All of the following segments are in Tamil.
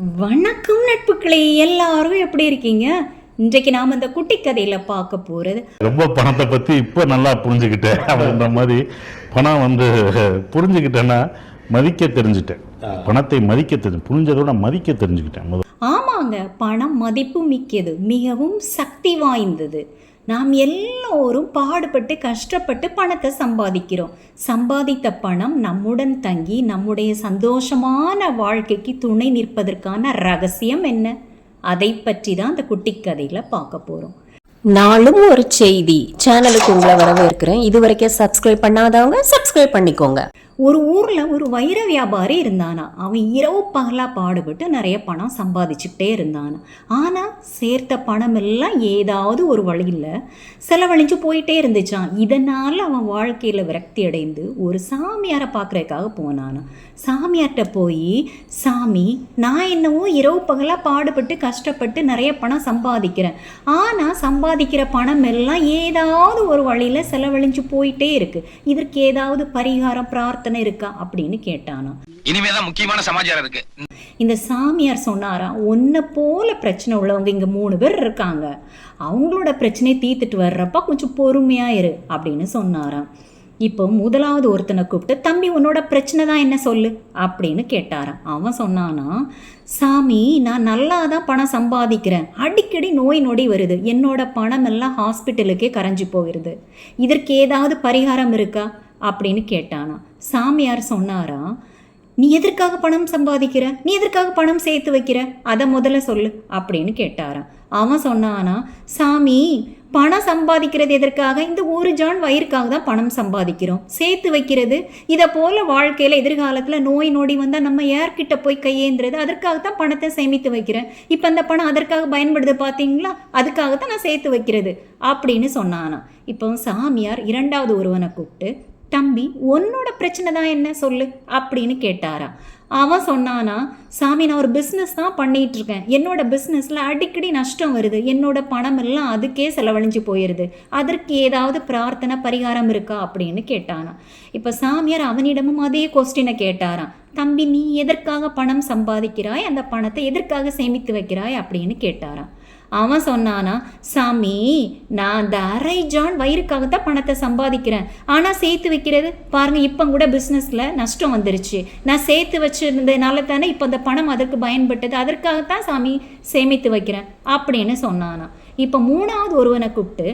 வணக்கம் நட்புகளே எல்லாரும் எப்படி இருக்கீங்க? இன்றைக்கு நாம் இந்த குட்டி கதையில பார்க்க போறது. ரொம்ப பணத்தை பத்தி இப்ப நல்லா புரிஞ்சுக்கிட்டேன் அப்படின்ற மாதிரி பணம் வந்து புரிஞ்சுக்கிட்டேன்னா மதிக்க தெரிஞ்சுட்டேன். பணத்தை மதிக்க தெரிஞ்சு புரிஞ்சதோட மதிக்க தெரிஞ்சுக்கிட்டேன். ஆமாங்க பணம் மதிப்பு மிக்கது மிகவும் சக்தி வாய்ந்தது. நாம் எல்லோரும் பாடுபட்டு கஷ்டப்பட்டு பணத்தை சம்பாதிக்கிறோம். சம்பாதித்த பணம் நம்முடன் தங்கி நம்முடைய சந்தோஷமான வாழ்க்கைக்கு துணை நிற்பதற்கான ரகசியம் என்ன? அதை பற்றி தான் அந்த குட்டி கதையில பார்க்க போறோம். நாளும் ஒரு செய்தி. சேனலுக்கு உங்களை வரவேற்கிறேன். இது வரைக்கும் சப்ஸ்கிரைப் பண்ணாதவங்க சப்ஸ்கிரைப் பண்ணிக்கோங்க. ஒரு ஊரில் ஒரு வைர வியாபாரி இருந்தானா? அவன் இரவு பகலாக பாடுபட்டு நிறைய பணம் சம்பாதிச்சுக்கிட்டே இருந்தானா? ஆனால் சேர்த்த பணம் எல்லாம் ஏதாவது ஒரு வழியில் செலவழிஞ்சு போயிட்டே இருந்துச்சான் இதனால் அவன் வாழ்க்கையில் விரக்தி அடைந்து ஒரு சாமியாரை பார்க்கறதுக்காக போனானா சாமியார்கிட்ட போய் சாமி நான் என்னவோ இரவு பகலாக பாடுபட்டு கஷ்டப்பட்டு நிறைய பணம் சம்பாதிக்கிறேன். ஆனால் சம்பாதிக்கிற பணம் எல்லாம் ஏதாவது ஒரு வழியில் செலவழிஞ்சு போயிட்டே இருக்கு. இதற்கு ஏதாவது பரிகாரம் பிரார்த்தனை இருக்கா அப்படின்னு கேட்டானா இனிமேதான் முக்கியமான சமாச்சாரம் இருக்கு. இந்த சாமியார் சொன்னாராம் உன்னை போல பிரச்சனை உள்ளவங்க இங்கே மூணு பேர் இருக்காங்க. அவங்களோட பிரச்சனையை தீர்த்துட்டு வர்றப்ப கொஞ்சம் பொறுமையா இரு அப்படின்னு சொன்னாராம். இப்போ முதலாவது ஒருத்தனை கூப்பிட்டு தம்பி உன்னோட பிரச்சனை தான் என்ன சொல்லு அப்படின்னு கேட்டாராம். அவன் சொன்னானா சாமி நான் நல்லா தான் பணம் சம்பாதிக்கிறேன். அடிக்கடி நோய் நொடி வருது. என்னோட பணம் எல்லாம் ஹாஸ்பிட்டலுக்கே கரைஞ்சு போயிடுது இதற்கு ஏதாவது பரிகாரம் இருக்கா? அப்படின்னு கேட்டானா. சாமியார் சொன்னாரா நீ எதற்காக பணம் சம்பாதிக்கிற? நீ எதற்காக பணம் சேர்த்து வைக்கிற? அதை முதல்ல சொல்லு அப்படின்னு கேட்டாராம். அவன் சொன்னானா சாமி பணம் சம்பாதிக்கிறது எதற்காக? இந்த ஒரு ஜான் வயிறுக்காக தான் பணம் சம்பாதிக்கிறோம். சேர்த்து வைக்கிறது இதை போல் வாழ்க்கையில் எதிர்காலத்தில் நோய் நொடி வந்தால் நம்ம யார்கிட்ட போய் கையேந்துறது? அதற்காக தான் பணத்தை சேமித்து வைக்கிறேன். இப்போ அந்த பணம் அதற்காக பயன்படுது பார்த்தீங்களா அதுக்காக தான் நான் சேர்த்து வைக்கிறது அப்படின்னு சொன்னானா. இப்போ சாமியார் இரண்டாவது ஒருவனை கூப்பிட்டு தம்பி உன்னோட பிரச்சனை தான் என்ன சொல்லு அப்படின்னு கேட்டாரா. அவன் சொன்னானா சாமி நான் ஒரு பிஸ்னஸ் தான் பண்ணிகிட்ருக்கேன் இருக்கேன். என்னோட பிஸ்னஸில் அடிக்கடி நஷ்டம் வருது. என்னோட பணம் எல்லாம் அதுக்கே செலவழிஞ்சு போயிடுது அதற்கு ஏதாவது பிரார்த்தனை பரிகாரம் இருக்கா? அப்படின்னு கேட்டானா. இப்போ சாமியார் அவனிடமும் அதே கொஸ்டினை கேட்டாராம் தம்பி நீ எதற்காக பணம் சம்பாதிக்கிறாய்? அந்த பணத்தை எதற்காக சேமித்து வைக்கிறாய்? அப்படின்னு கேட்டாராம் அவன் சொன்னானா சாமி நான் அந்த அரை ஜான் வயிறுக்காக தான் பணத்தை சம்பாதிக்கிறேன். ஆனால் சேர்த்து வைக்கிறது பாருங்க இப்போ கூட பிஸ்னஸில் நஷ்டம் வந்துருச்சு. நான் சேர்த்து வச்சிருந்ததுனால தானே இப்போ அந்த பணம் அதற்கு பயன்பட்டது. அதற்காகத்தான் சாமி சேமித்து வைக்கிறேன் அப்படின்னு சொன்னானா. இப்போ மூணாவது ஒருவனை கூப்பிட்டு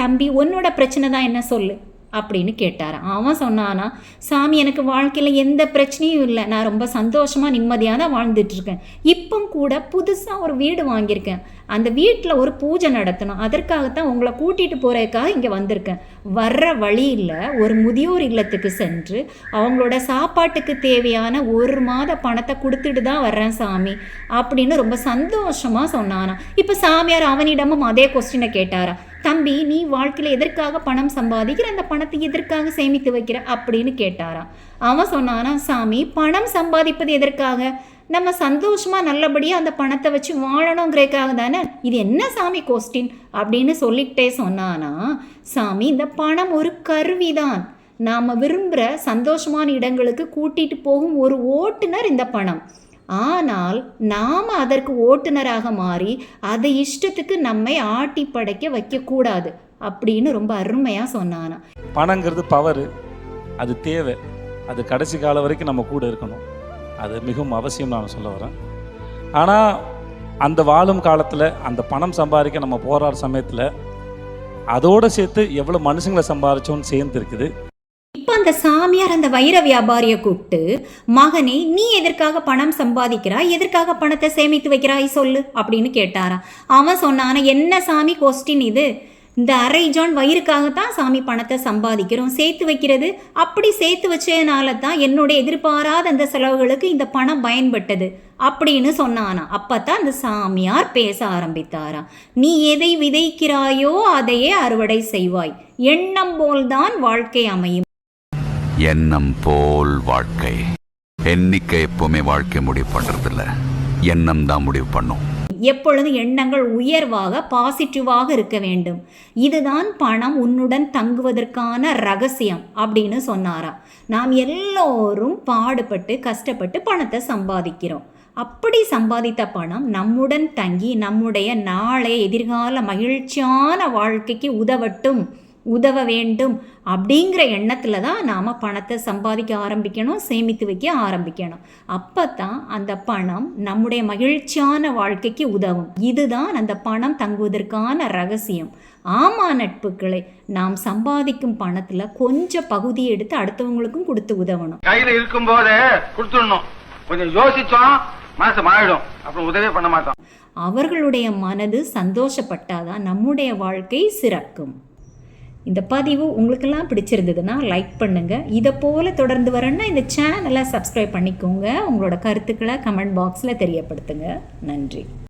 தம்பி உன்னோட பிரச்சனை தான் என்ன சொல்லு? அப்படின்னு கேட்டார் அவன் சொன்னானா சாமி எனக்கு வாழ்க்கையில் எந்த பிரச்சனையும் இல்லை. நான் ரொம்ப சந்தோஷமாக நிம்மதியாக தான் வாழ்ந்துட்டு இருக்கேன் இப்போ கூட புதுசாக ஒரு வீடு வாங்கியிருக்கேன். அந்த வீட்டில் ஒரு பூஜை நடத்தணும். அதற்காகத்தான் உங்களை கூட்டிகிட்டு போகிறதுக்காக இங்கே வந்திருக்கேன். வர்ற வழியில் ஒரு முதியோர் இல்லத்துக்கு சென்று அவங்களோட சாப்பாட்டுக்கு தேவையான ஒரு மாத பணத்தை கொடுத்துட்டு தான் வர்றேன் சாமி அப்படின்னு ரொம்ப சந்தோஷமாக சொன்னானா. இப்போ சாமியார் அவனிடமும் அதே கொஸ்டினை கேட்டாரா தம்பி நீ வாழ்க்கையில் எதற்காக பணம் சம்பாதிக்கிற? அந்த பணத்தை எதற்காக சேமித்து வைக்கிற? அப்படின்னு கேட்டாராம் அவன் சொன்னானா சாமி பணம் சம்பாதிப்பது எதற்காக? நம்ம சந்தோஷமாக நல்லபடியாக அந்த பணத்தை வச்சு வாழணுங்கிறதுக்காக தானே? இது என்ன சாமி கொஸ்டின் அப்படின்னு சொல்லிக்கிட்டே சொன்னானா சாமி இந்த பணம் ஒரு கருவிதான் நாம் விரும்புகிற சந்தோஷமான இடங்களுக்கு கூட்டிகிட்டு போகும் ஒரு ஓட்டுநர் இந்த பணம். ஆனால் நாம் அதற்கு ஓட்டுநராக மாறி அதை இஷ்டத்துக்கு நம்மை ஆட்டி படைக்க வைக்கக்கூடாது அப்படின்னு ரொம்ப அருமையாக சொன்னானா. பணங்கிறது பவர் அது தேவை. அது கடைசி காலம் வரைக்கும் நம்ம கூட இருக்கணும். அது மிகவும் அவசியம் நான் சொல்ல வரேன். ஆனால் அந்த வாழும் காலத்தில் அந்த பணம் சம்பாதிக்க நம்ம போராடுற சமயத்தில் அதோடு சேர்த்து எவ்வளோ மனுஷங்களை சம்பாதிச்சோன்னு சேர்ந்து இருக்குது. அந்த சாமியார் அந்த வைர வியாபாரியை கூப்பிட்டு மகனே நீ எதற்காக பணம் சம்பாதிக்கிறாய்? எதற்காக பணத்தை சேமித்து வைக்கிறாய்? சொல்லு அப்படின்னு கேட்டாராம். அவன் சொன்னான என்ன சாமி கொஸ்டின் இது? இந்த அரை ஜான் வயிறுக்காகத்தான் சாமி பணத்தை சம்பாதிக்கிறோம். சேர்த்து வைக்கிறது. அப்படி சேர்த்து வச்சதுனால தான் என்னுடைய எதிர்பாராத அந்த செலவுகளுக்கு இந்த பணம் பயன்பட்டது அப்படின்னு சொன்னானா அப்பத்தான் அந்த சாமியார் பேச ஆரம்பித்தாராம். நீ எதை விதைக்கிறாயோ அதையே அறுவடை செய்வாய். எண்ணம் போல்தான் வாழ்க்கை அமையும். எண்ணம் போல் வாழ்க்கை. எண்ணிக்கை எப்பவுமே வாழ்க்கை முடிவு பண்ணுறதில்ல எண்ணம் தான் முடிவு பண்ணும். எப்பொழுதும் எண்ணங்கள் உயர்வாக பாசிட்டிவாக இருக்க வேண்டும். இதுதான் பணம் உன்னுடன் தங்குவதற்கான ரகசியம் அப்படின்னு சொன்னாராம் நாம் எல்லோரும் பாடுபட்டு கஷ்டப்பட்டு பணத்தை சம்பாதிக்கிறோம். அப்படி சம்பாதித்த பணம் நம்முடன் தங்கி நம்முடைய நாளை எதிர்கால மகிழ்ச்சியான வாழ்க்கைக்கு உதவட்டும். உதவ வேண்டும் அப்படிங்கிற எண்ணத்தில் தான் நாம் பணத்தை சம்பாதிக்க ஆரம்பிக்கணும் சேமித்து வைக்க ஆரம்பிக்கணும். அப்போ தான் அந்த பணம் நம்முடைய மகிழ்ச்சியான வாழ்க்கைக்கு உதவும். இதுதான் அந்த பணம் தங்குவதற்கான ரகசியம். ஆமா நட்புகளை நாம் சம்பாதிக்கும் பணத்தில் கொஞ்சம் பகுதி எடுத்து அடுத்தவங்களுக்கும் கொடுத்து உதவணும். கையில இருக்கும் போதே கொடுத்துடணும். கொஞ்சம் யோசிச்சோம் மனசு மாறிடும். அப்புறம் உதவியே பண்ண மாட்டோம். அவர்களுடைய மனது சந்தோஷப்பட்டாதான் நம்முடைய வாழ்க்கை சிறக்கும். இந்த பதிவு உங்களுக்கெல்லாம் பிடிச்சிருந்ததுன்னா லைக் பண்ணுங்கள் இதை போல் தொடர்ந்து வரேன்னா இந்த சேனலை சப்ஸ்கிரைப் பண்ணிக்கோங்க. உங்களோட கருத்துக்களை கமெண்ட் பாக்ஸில் தெரியப்படுத்துங்க. நன்றி.